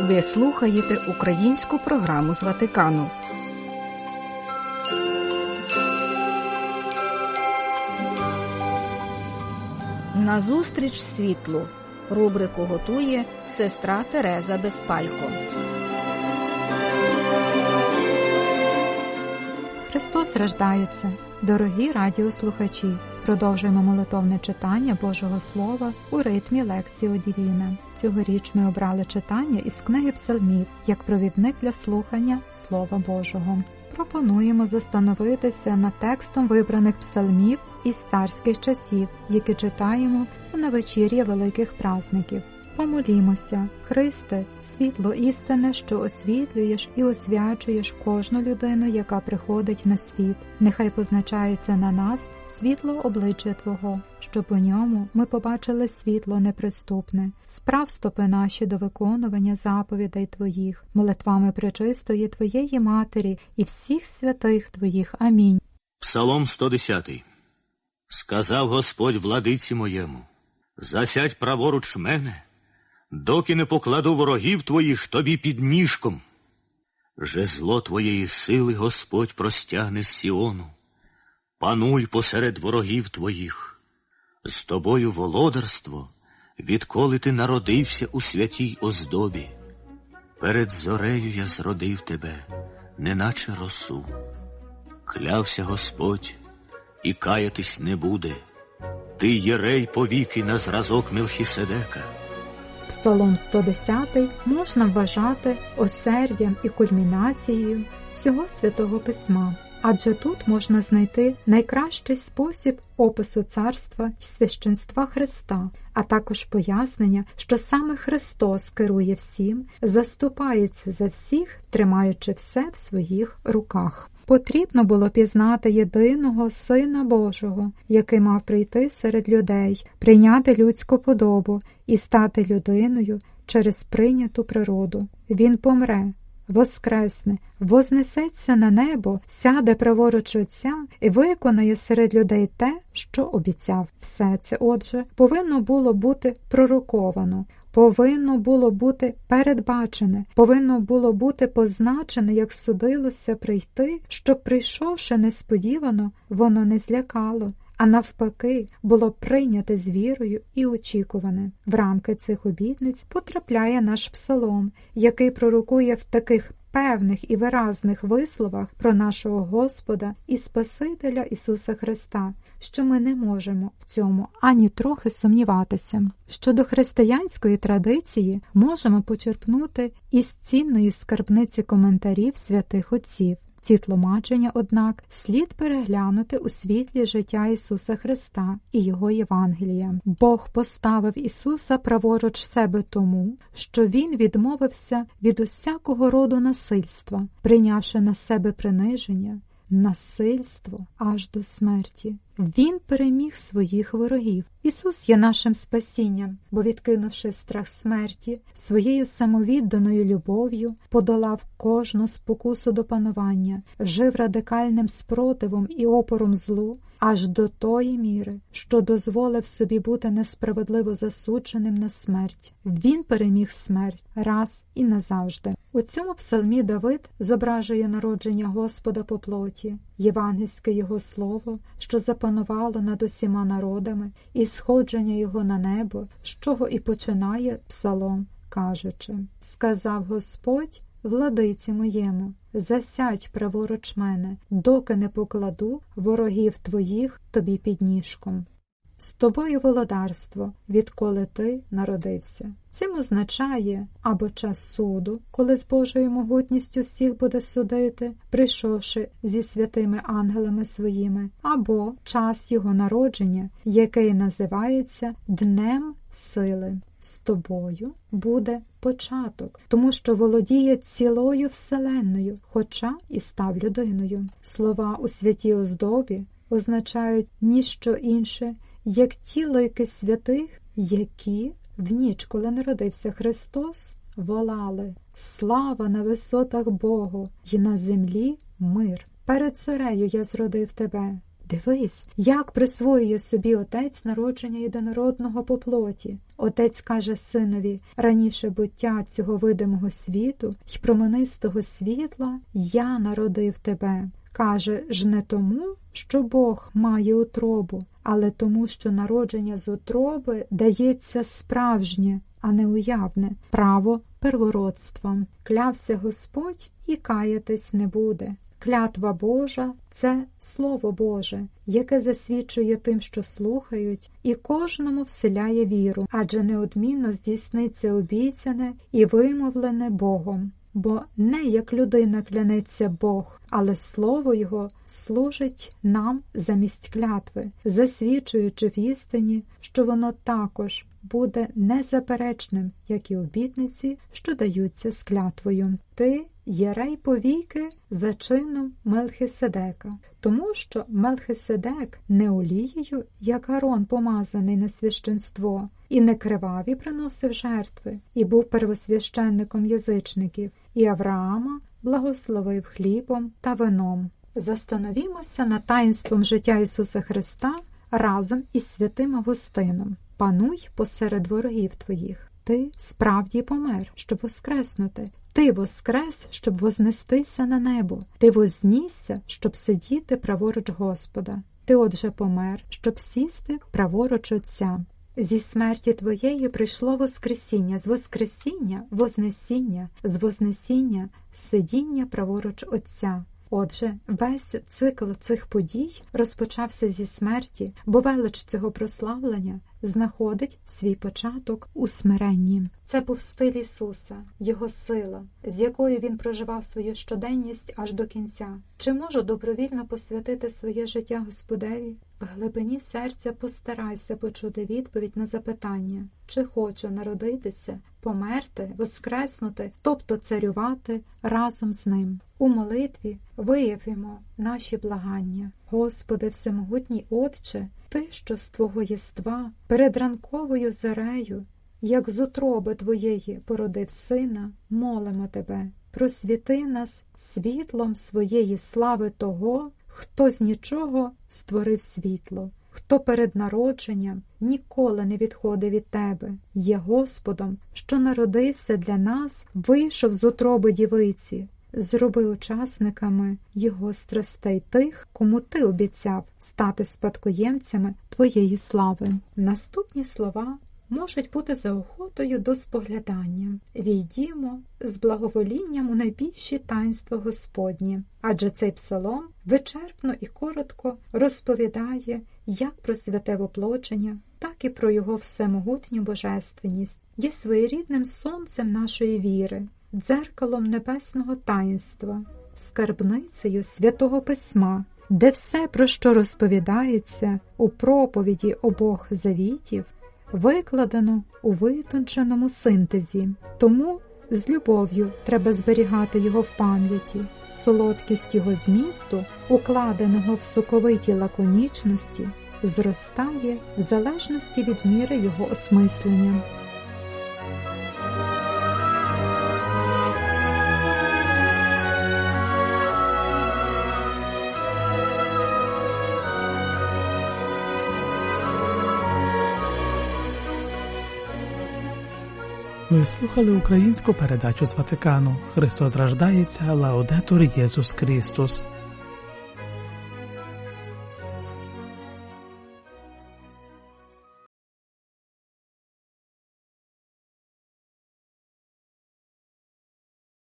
Ви слухаєте українську програму з Ватикану. Назустріч світлу. Рубрику готує сестра Тереза Безпалько. Христос рождається, дорогі радіослухачі. Продовжуємо молитовне читання Божого Слова у ритмі лекції Одівіна. Цьогоріч ми обрали читання із книги Псалмів як провідник для слухання Слова Божого. Пропонуємо застановитися над текстом вибраних псалмів із царських часів, які читаємо у навечір'я великих празників. Помолімося, Христе, світло істине, що освітлюєш і освячуєш кожну людину, яка приходить на світ. Нехай позначається на нас світло обличчя Твого, щоб у ньому ми побачили світло неприступне, справ стопи наші до виконування заповідей Твоїх, молитвами пречистої Твоєї Матері і всіх святих Твоїх. Амінь. Псалом 110 Сказав Господь владиці моєму, засядь праворуч мене, доки не покладу ворогів твоїх тобі під ніжком. Жезло твоєї сили Господь простягне з Сіону, пануй посеред ворогів твоїх, з тобою володарство, відколи ти народився у святій оздобі. Перед зорею я зродив тебе, неначе росу. Клявся Господь, і каятись не буде. Ти єрей повіки на зразок Мелхіседека. Псалом 110 можна вважати осердям і кульмінацією всього святого письма, адже тут можна знайти найкращий спосіб опису царства і священства Христа, а також пояснення, що саме Христос керує всім, заступається за всіх, тримаючи все в своїх руках. Потрібно було пізнати єдиного Сина Божого, який мав прийти серед людей, прийняти людську подобу і стати людиною через прийняту природу. Він помре, воскресне, вознесеться на небо, сяде праворуч Отця і виконає серед людей те, що обіцяв. Все це, отже, повинно було бути пророковано повинно було бути передбачене, повинно було бути позначене, як судилося прийти, щоб, прийшовши несподівано, воно не злякало. А навпаки, було прийняте з вірою і очікуване. В рамки цих обітниць потрапляє наш псалом, який пророкує в таких певних і виразних висловах про нашого Господа і Спасителя Ісуса Христа, що ми не можемо в цьому ані трохи сумніватися. Щодо християнської традиції можемо почерпнути із цінної скарбниці коментарів святих отців. Ці тлумачення, однак, слід переглянути у світлі життя Ісуса Христа і Його Євангелія. Бог поставив Ісуса праворуч себе тому, що Він відмовився від усякого роду насильства, прийнявши на себе приниження насильство аж до смерті. Він переміг своїх ворогів. Ісус є нашим спасінням, бо, відкинувши страх смерті, своєю самовідданою любов'ю подолав кожну спокусу до панування, жив радикальним спротивом і опором злу, аж до тої міри, що дозволив собі бути несправедливо засудженим на смерть. Він переміг смерть раз і назавжди. У цьому псалмі Давид зображує народження Господа по плоті, євангельське його слово, що запанувало над усіма народами, і сходження його на небо, з чого і починає псалом, кажучи: Сказав Господь владиці моєму, засядь праворуч мене, доки не покладу ворогів твоїх тобі під ніжком. З тобою володарство, відколи ти народився. Цим означає або час суду, коли з Божою могутністю всіх буде судити, прийшовши зі святими ангелами своїми, або час його народження, який називається Днем сили. З тобою буде початок, тому що володіє цілою вселенною, хоча і став людиною. Слова у святій оздобі означають ніщо інше, як ті лики святих, які в ніч, коли народився Христос, волали Слава на висотах Богу, і на землі мир. Перед царею я зродив тебе. Дивись, як присвоює собі отець народження єдинородного по плоті. Отець каже синові раніше буття цього видимого світу й променистого світла я народив тебе. Каже ж не тому, що Бог має утробу, але тому, що народження з утроби дається справжнє, а не уявне, право первородства. Клявся Господь і каятись не буде. Клятва Божа це Слово Боже, яке засвідчує тим, що слухають, і кожному вселяє віру, адже неодмінно здійсниться обіцяне і вимовлене Богом. Бо не як людина клянеться Бог, але слово Його служить нам замість клятви, засвідчуючи в істині, що воно також буде незаперечним, як і обітниці, що даються з клятвою. Ти єрей повіки за чином Мелхиседека, тому що Мелхиседек не олією, як Арон помазаний на священство, і не криваві приносив жертви, і був первосвященником язичників, і Авраама благословив хлібом та вином. Застановімося над таїнством життя Ісуса Христа разом із святим Августином. Пануй посеред ворогів твоїх. Ти справді помер, щоб воскреснути. Ти воскрес, щоб вознестися на небо. Ти вознісся, щоб сидіти праворуч Господа. Ти отже помер, щоб сісти праворуч Отця. Зі смерті твоєї прийшло Воскресіння, з Воскресіння Вознесіння, з Вознесіння сидіння праворуч Отця. Отже, весь цикл цих подій розпочався зі смерті, бо велич цього прославлення знаходить свій початок у смиренні. Це був стиль Ісуса, Його сила, з якою він проживав свою щоденність аж до кінця. Чи можу добровільно посвятити своє життя Господеві? Глибині серця постарайся почути відповідь на запитання, чи хочу народитися, померти, воскреснути, тобто царювати разом з ним. У молитві виявимо наші благання. Господи, всемогутній Отче, Ти, що з Твого єства, перед ранковою зарею, як з утроби Твоєї породив сина, молимо Тебе, просвіти нас світлом своєї слави того, хто з нічого створив світло. Хто перед народженням ніколи не відходив від тебе, є Господом, що народився для нас, вийшов з утроби дівиці, зроби учасниками його страстей тих, кому ти обіцяв стати спадкоємцями твоєї слави. Наступні слова можуть бути заохотою до споглядання. Війдімо з благоволінням у найбільші таїнства Господні, адже цей псалом вичерпно і коротко розповідає як про святе воплочення, так і про його всемогутню божественність, є своєрідним сонцем нашої віри, дзеркалом небесного таїнства, скарбницею святого письма. Де все, про що розповідається у проповіді обох завітів, викладено у витонченому синтезі, тому з любов'ю треба зберігати його в пам'яті, солодкість його змісту, укладеного в соковиті лаконічності, зростає в залежності від міри його осмислення. Ви слухали українську передачу з Ватикану. Христос рождається, Лаудетур Єсус Христос.